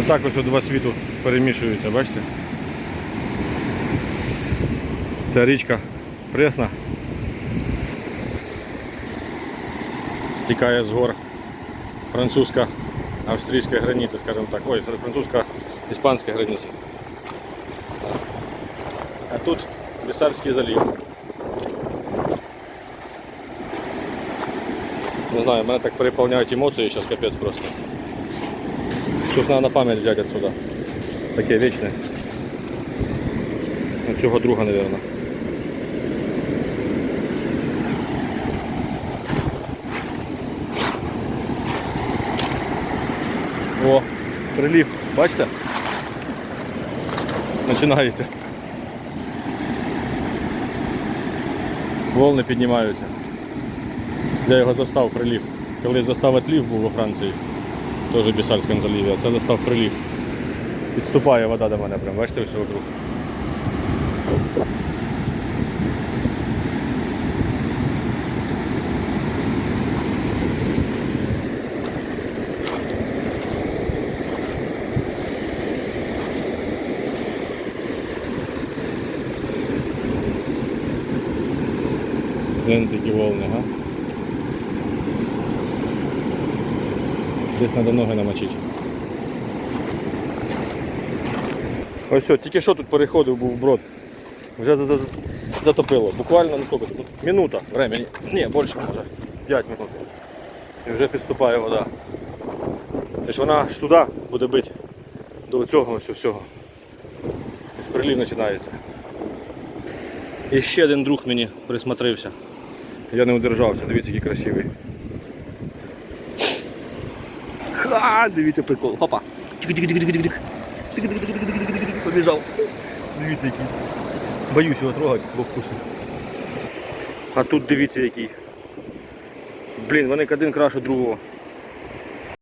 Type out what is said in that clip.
Отак ось два світу перемішуються, бачите? Ця річка пресна. Стікає з гор французька, австрійська границя, скажімо так. Ой, французька іспанська границя. А тут Бісарський залів. Не знаю, мене так переповняють емоції, зараз капець просто. Щось треба на пам'ять взяти отсюда. Таке вічне. Ну, Цього друга, мабуть. О, прилив, бачите? Починається. Волни піднімаються. Я його застав прилив. Коли застав отлів був у Франції, теж в Бісарському заліві, а це застав прилив. Підступає вода до мене прям, бачите, все вокруг. Блин, такі волни, га? Десь треба ноги намочити. Ось все, тільки що тут переходив був брод. Вже за- за- затопило. Буквально ну сколько тут? Минута времени. Ні, більше може. 5 минут. І вже підступає вода. Тобто вона аж туди буде бити. До цього ось всього. Ось прилив починається. І ще один друг мені присмотрився. Я не удержався, дивіться, який красивий. Ха, дивіться прикол. Опа. Побіжав. Дивіться який. Боюсь його трогати, бо вкусить. А тут дивіться який. Блін, вони один краще другого.